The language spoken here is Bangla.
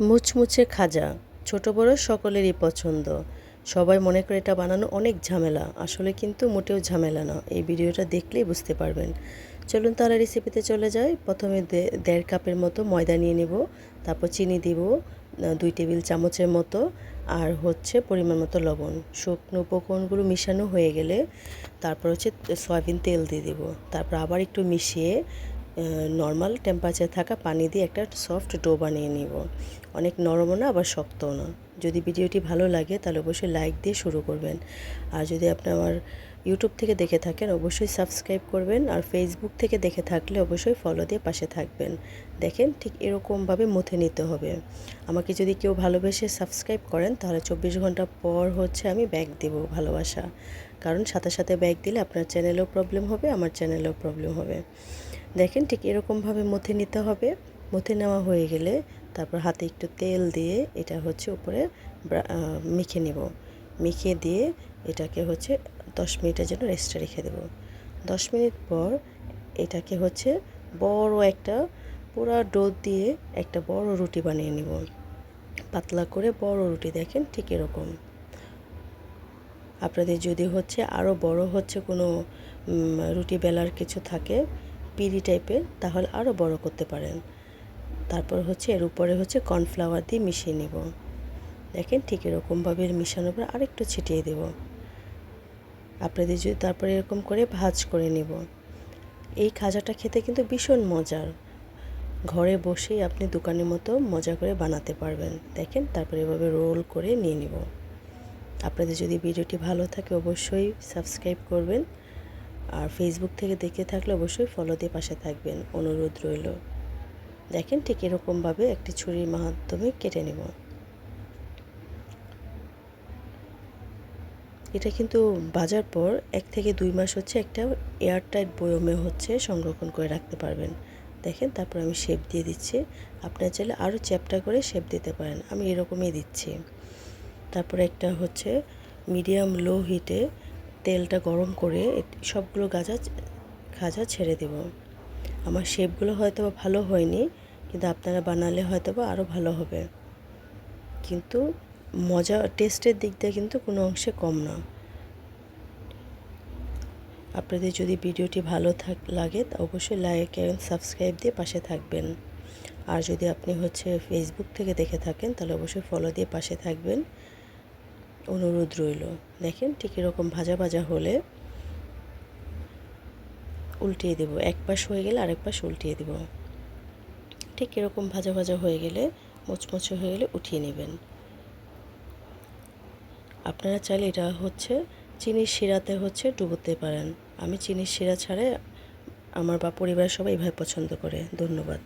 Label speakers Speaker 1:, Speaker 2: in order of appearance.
Speaker 1: মুচমুচে খাজা, ছোট বড় সকলেরই পছন্দ। সবাই মনে করে এটা বানানো অনেক ঝামেলা। আসলে কিন্তু মোটেও ঝামেলা না। এই ভিডিওটা দেখলেই বুঝতে পারবেন। চলুন তাহলে রেসিপিতে চলে যাই। প্রথমে দেড় কাপের মতো ময়দা নিয়ে নেব। তারপর চিনি দিব দুই টেবিল চামচের মতো। আর হচ্ছে পরিমাণ মতো লবণ। শুকনো উপকরণগুলো মিশানো হয়ে গেলে তারপর হচ্ছে সয়াবিন তেল দিয়ে দিব। তারপর আবার একটু মিশিয়ে নর্মাল টেম্পারেচার থাকা পানি দিয়ে একটা সফট ডো বানিয়ে নিব। অনেক নরমও না, আবার শক্তও না। যদি ভিডিওটি ভালো লাগে, তাহলে অবশ্যই লাইক দিয়ে শুরু করবেন। আর যদি আপনি আমার ইউটিউব থেকে দেখে থাকেন, অবশ্যই সাবস্ক্রাইব করবেন। আর ফেসবুক থেকে দেখে থাকলে অবশ্যই ফলো দিয়ে পাশে থাকবেন। দেখেন ঠিক এরকমভাবে মুথে নিতে হবে। আমাকে যদি কেউ ভালোবেসে সাবস্ক্রাইব করেন, তাহলে চব্বিশ ঘণ্টা পর হচ্ছে আমি ব্যাগ দেব ভালোবাসা। কারণ সাথে সাথে ব্যাগ দিলে আপনার চ্যানেলেও প্রবলেম হবে, আমার চ্যানেলেও প্রবলেম হবে। দেখেন ঠিক এরকমভাবে মথে নিতে হবে। মথে নেওয়া হয়ে গেলে তারপর হাতে একটু তেল দিয়ে এটা হচ্ছে উপরে মেখে নেব। মেখে দিয়ে এটাকে হচ্ছে দশ মিনিটের জন্য রেস্টে রেখে দেব। দশ মিনিট পর এটাকে হচ্ছে বড় একটা পুরা ডো দিয়ে একটা বড় রুটি বানিয়ে নেব। পাতলা করে বড় রুটি, দেখেন ঠিক এরকম। আপনাদের যদি হচ্ছে আরও বড় হচ্ছে কোনো রুটি বেলার কিছু থাকে পিড়ি টাইপের, তাহলে আরও বড় করতে পারেন। তারপর হচ্ছে এর উপরে হচ্ছে কর্নফ্লাওয়ার দিয়ে মিশিয়ে নেব। দেখেন ঠিক এরকমভাবে মিশানোর পর আরেকটু ছিটিয়ে দেব। আপনাদের যদি তারপরে এরকম করে ভাজ করে নেব। এই খাজাটা খেতে কিন্তু ভীষণ মজার। ঘরে বসেই আপনি দোকানের মতো মজা করে বানাতে পারবেন। দেখেন তারপরে এভাবে রোল করে নিয়ে নিব। আপনাদের যদি ভিডিওটি ভালো থাকে অবশ্যই সাবস্ক্রাইব করবেন। আর ফেসবুক থেকে দেখে থাকলে অবশ্যই ফলো দিয়ে পাশে থাকবেন। অনুরোধ রইল। দেখেন ঠিক এরকমভাবে একটি ছুরির মাধ্যমে কেটে নেব। এটা কিন্তু বাজার পর এক থেকে দুই মাস হচ্ছে একটা এয়ারটাইট বয়মে হচ্ছে সংরক্ষণ করে রাখতে পারবেন। দেখেন, তারপর আমি শেপ দিয়ে দিচ্ছি। আপনার চাইলে আরও চ্যাপটা করে শেপ দিতে পারেন। আমি এরকমই দিচ্ছি। তারপরে একটা হচ্ছে মিডিয়াম লো হিটে তেলটা গরম করে সবগুলো গাজা খাজা ছেড়ে দেব। আমার শেপগুলো হয়তো বা ভালো হয়নি, কিন্তু আপনারা বানালে হয়তো বা আরও ভালো হবে। কিন্তু মজা টেস্টের দিক দিয়ে কিন্তু কোনো অংশে কম না। আপনাদের যদি ভিডিওটি ভালো থাক, লাগে তা অবশ্যই লাইক এবং সাবস্ক্রাইব দিয়ে পাশে থাকবেন। আর যদি আপনি হচ্ছে ফেসবুক থেকে দেখে থাকেন, তাহলে অবশ্যই ফলো দিয়ে পাশে থাকবেন। অনুরোধ রইল। দেখেন ঠিক এরকম ভাজা ভাজা হলে উল্টিয়ে দেব। এক পাশ হয়ে গেলে আরেক পাশ উল্টিয়ে দেব। ঠিক এরকম ভাজা ভাজা হয়ে গেলে, মুচমুচে হয়ে গেলে উঠিয়ে নেবেন। আপনারা চাইলে এটা হচ্ছে চিনির শিরাতে হচ্ছে ডুবোতে পারেন। আমি চিনির শিরা ছাড়াই আমার বা পরিবারের সবাই এভাবে পছন্দ করে। ধন্যবাদ।